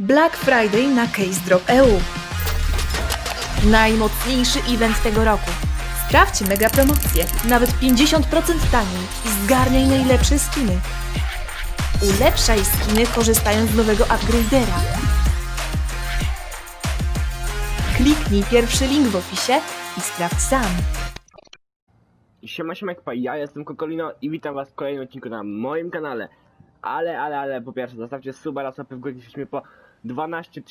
Black Friday na CaseDrop EU. Najmocniejszy event tego roku. Sprawdź mega promocje, nawet 50% taniej i zgarniaj najlepsze skiny. Ulepszaj skiny korzystając z nowego upgradera. Kliknij pierwszy link w opisie i sprawdź sam. Siema, siema, ekpa, ja jestem Kokolino i witam was w kolejnym odcinku na moim kanale. Ale, ale, ale, po pierwsze, zostawcie suba raz łapę w jesteśmy po 12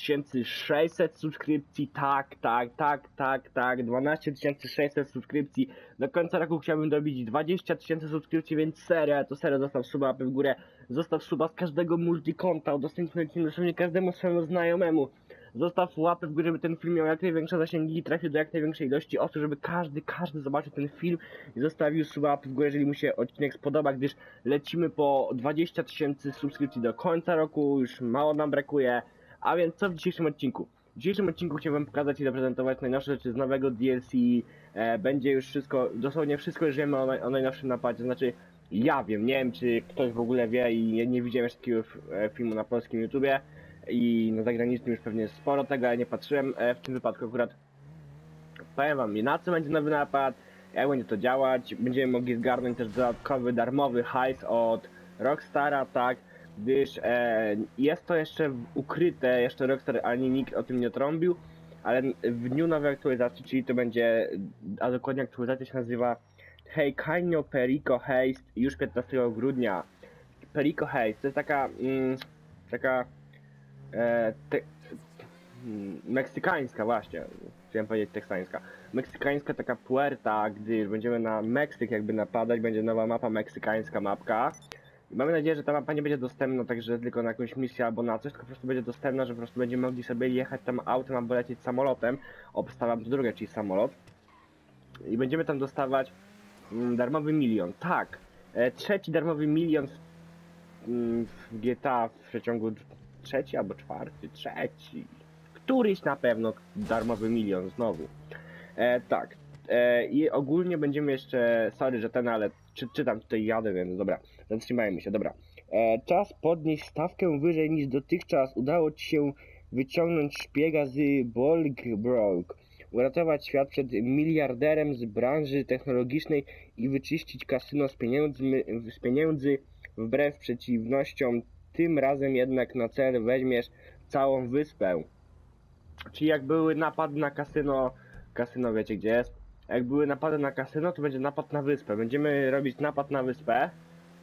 600 subskrypcji, tak, tak, tak, tak, tak, 12 600 subskrypcji. Do końca roku chciałbym dobić 20 tysięcy subskrypcji, więc serio, to serio, zostaw suba w górę. Zostaw suba z każdego multikonta, udostępnij film dosłownie każdemu swojemu znajomemu. Zostaw łapę w górę, żeby ten film miał jak największe zasięgi i trafił do jak największej ilości osób, żeby każdy, każdy zobaczył ten film i zostawił suba w górę, jeżeli mu się odcinek spodoba, gdyż lecimy po 20 tysięcy subskrypcji do końca roku, już mało nam brakuje. A więc co w dzisiejszym odcinku? W dzisiejszym odcinku chciałbym pokazać i zaprezentować najnowsze rzeczy z nowego DLC. E, będzie już wszystko, dosłownie wszystko już wiemy o, naj, o najnowszym napadzie, znaczy ja wiem, nie wiem czy ktoś w ogóle wie i nie, nie widziałem jeszcze takiego e, filmu na polskim YouTubie i na zagranicznym już pewnie jest sporo tego, ale nie patrzyłem e, w tym wypadku akurat. Powiem wam, na co będzie nowy napad, jak będzie to działać, będziemy mogli zgarnąć też dodatkowy darmowy hajs od Rockstara, tak, gdyż e, jest to jeszcze ukryte, jeszcze Rockstar ani nikt o tym nie trąbił, ale w dniu nowej aktualizacji, czyli to będzie, a dokładnie aktualizacja się nazywa Heikaiño Perico Haste już 15 grudnia. Perico Haste to jest taka, mm, taka e, te, mm, meksykańska właśnie, chciałem powiedzieć teksańska. Meksykańska taka puerta, gdy będziemy na Meksyk jakby napadać, będzie nowa mapa meksykańska mapka. Mamy nadzieję, że ta mapa nie będzie dostępna także tylko na jakąś misję albo na coś, tylko po prostu będzie dostępna, że po prostu będziemy mogli sobie jechać tam autem albo lecieć samolotem. Obstawiam to drugie, czyli samolot. I będziemy tam dostawać mm, darmowy milion. Tak, e, trzeci darmowy milion w, mm, GTA w przeciągu trzeci albo czwarty, trzeci. Któryś na pewno darmowy milion znowu. E, tak. E, I ogólnie będziemy jeszcze. Sorry, że ten, ale czy, czytam tutaj jadę, więc dobra. Zatrzymajmy się, dobra. E, czas podnieść stawkę wyżej niż dotychczas. Udało ci się wyciągnąć szpiega z Bolgbroke. Uratować świat przed miliarderem z branży technologicznej i wyczyścić kasyno z pieniędzmi, z pieniędzy wbrew przeciwnościom. Tym razem jednak na cel weźmiesz całą wyspę. Czyli jak były napady na kasyno, kasyno wiecie gdzie jest, jak były napady na kasyno, to będzie napad na wyspę. Będziemy robić napad na wyspę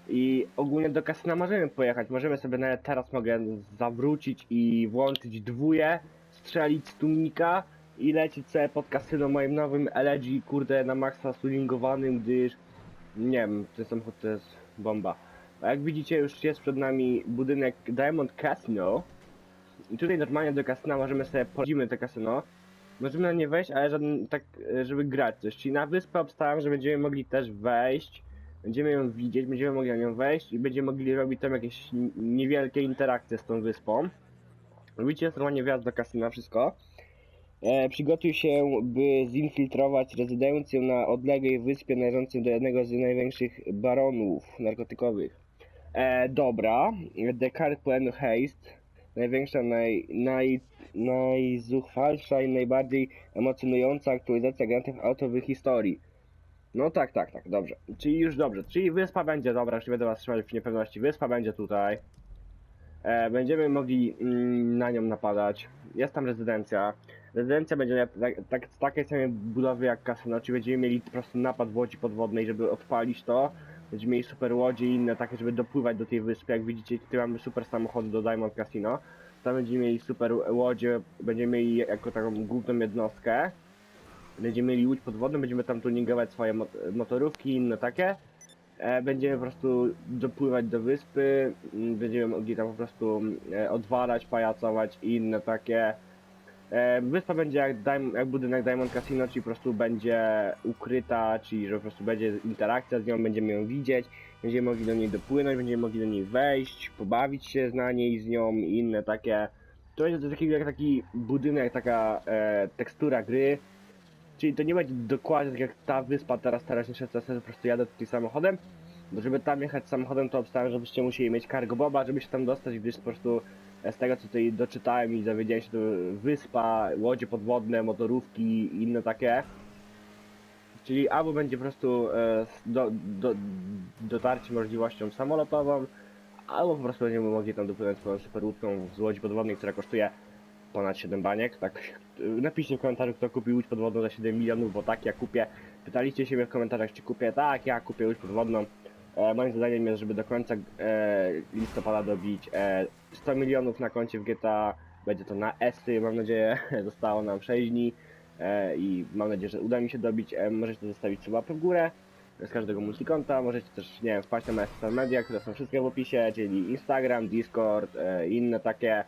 i ogólnie do kasyna możemy pojechać. Możemy sobie nawet teraz mogę zawrócić i włączyć dwóje, strzelić z tłumnika i lecieć sobie pod kasyno moim nowym LG, kurde, na maksa tuningowanym, gdyż nie wiem, ten samochód to jest bomba. A jak widzicie, już jest przed nami budynek Diamond Casino. I tutaj normalnie do kasyna możemy sobie podziemy te kasyno. Możemy na nie wejść, ale żaden, tak, e, żeby grać coś. Czyli na wyspę obstałem, że będziemy mogli też wejść. Będziemy ją widzieć, będziemy mogli na nią wejść i będziemy mogli robić tam jakieś niewielkie interakcje z tą wyspą. Jest normalnie wjazd do kasyna, wszystko. E, przygotuj się, by zinfiltrować rezydencję na odległej wyspie należącej do jednego z największych baronów narkotykowych. E, dobra, Descartes Plan Haste, największa, naj, naj, najzuchwalsza i najbardziej emocjonująca aktualizacja Grand Theft Auto w historii. No tak, tak, tak, dobrze. Czyli już dobrze. Czyli wyspa będzie, dobra, już nie będę was trzymać w niepewności. Wyspa będzie tutaj. E, będziemy mogli mm, na nią napadać. Jest tam rezydencja. Rezydencja będzie tak, tak, takiej samej budowy jak kasyno, czyli będziemy mieli po prostu napad łodzi podwodnej, żeby odpalić to. Będziemy mieli super łodzie i inne takie, żeby dopływać do tej wyspy. Jak widzicie, tutaj mamy super samochody do Diamond Casino. Tam będziemy mieli super łodzie, będziemy mieli jako taką główną jednostkę. Będziemy mieli łódź podwodną, będziemy tam tuningować swoje mot- motorówki i inne takie. E, będziemy po prostu dopływać do wyspy, będziemy mogli tam po prostu e, odwalać, pajacować i inne takie. E, wyspa będzie jak, jak budynek Diamond Casino, czyli po prostu będzie ukryta, czyli że po prostu będzie interakcja z nią, będziemy ją widzieć, będziemy mogli do niej dopłynąć, będziemy mogli do niej wejść, pobawić się na niej z nią i inne takie. To będzie takiego jak taki budynek, taka e, tekstura gry. Czyli to nie będzie dokładnie tak jak ta wyspa teraz, teraz szedł, po prostu jadę tutaj samochodem. Bo żeby tam jechać samochodem, to obstawiam, żebyście musieli mieć cargo boba, żeby się tam dostać, gdyż po prostu Z tego co tutaj doczytałem i dowiedziałem się, to wyspa, łodzie podwodne, motorówki i inne takie. Czyli albo będzie po prostu e, do, do, dotarcie możliwością samolotową, albo po prostu będziemy mogli tam dopłynąć swoją superłódką z łodzi podwodnej, która kosztuje ponad 7 baniek. Tak, e, napiszcie w komentarzu, kto kupił łódź podwodną za 7 milionów, bo tak ja kupię. Pytaliście się mnie w komentarzach, czy kupię. Tak, ja kupię łódź podwodną. E, moim zadaniem jest, żeby do końca e, listopada dobić e, 100 milionów na koncie w GTA. Będzie to na Esy, mam nadzieję. Zostało nam 6 dni e, i mam nadzieję, że uda mi się dobić. E, możecie zostawić łapę w górę z każdego multikonta. Możecie też, nie wiem, wpaść na moje social media, które są wszystkie w opisie, czyli Instagram, Discord e, inne takie.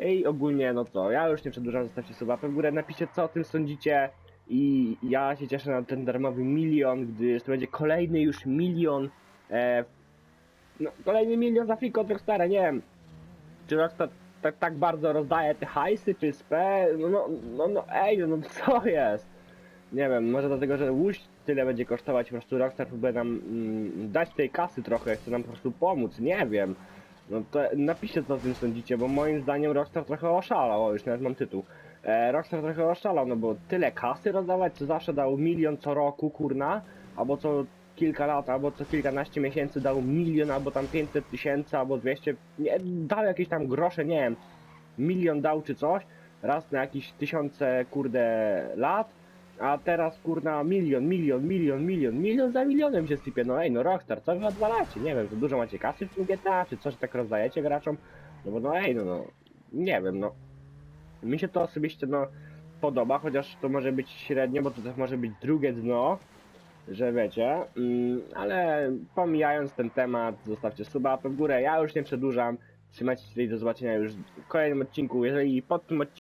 I ogólnie, no co, ja już nie przedłużam, zostawcie łapę w górę, napiszcie co o tym sądzicie. I ja się cieszę na ten darmowy milion, gdyż to będzie kolejny już milion. E, no, kolejny milion za free od Rockstara, nie wiem. Czy Rockstar tak, tak bardzo rozdaje te hajsy, czy SP? No, no, no, no ej, no, no co jest? Nie wiem, może dlatego, że łódź tyle będzie kosztować, po prostu Rockstar próbuje nam mm, dać tej kasy trochę, chce nam po prostu pomóc, nie wiem. No to napiszcie co o tym sądzicie, bo moim zdaniem Rockstar trochę oszalał, o już nawet mam tytuł. E, Rockstar trochę oszalał, no bo tyle kasy rozdawać, co zawsze dał milion co roku, kurna, albo co kilka lat, albo co kilkanaście miesięcy dał milion, albo tam 500 tysięcy, albo 200, nie, dał jakieś tam grosze, nie wiem, milion dał czy coś, raz na jakieś tysiące, kurde, lat, a teraz, kurna, milion, milion, milion, milion, milion za milionem się sypie, no ej, no Rockstar, co wy odwalacie, nie wiem, to dużo macie kasy w tym GTA, czy coś tak rozdajecie graczom, no bo no ej, no, no, nie wiem, no, mi się to osobiście, no, podoba, chociaż to może być średnio, bo to też może być drugie dno, że wiecie, mm, ale pomijając ten temat, zostawcie suba w górę, ja już nie przedłużam, trzymajcie się do zobaczenia już w kolejnym odcinku, jeżeli pod tym odcinkiem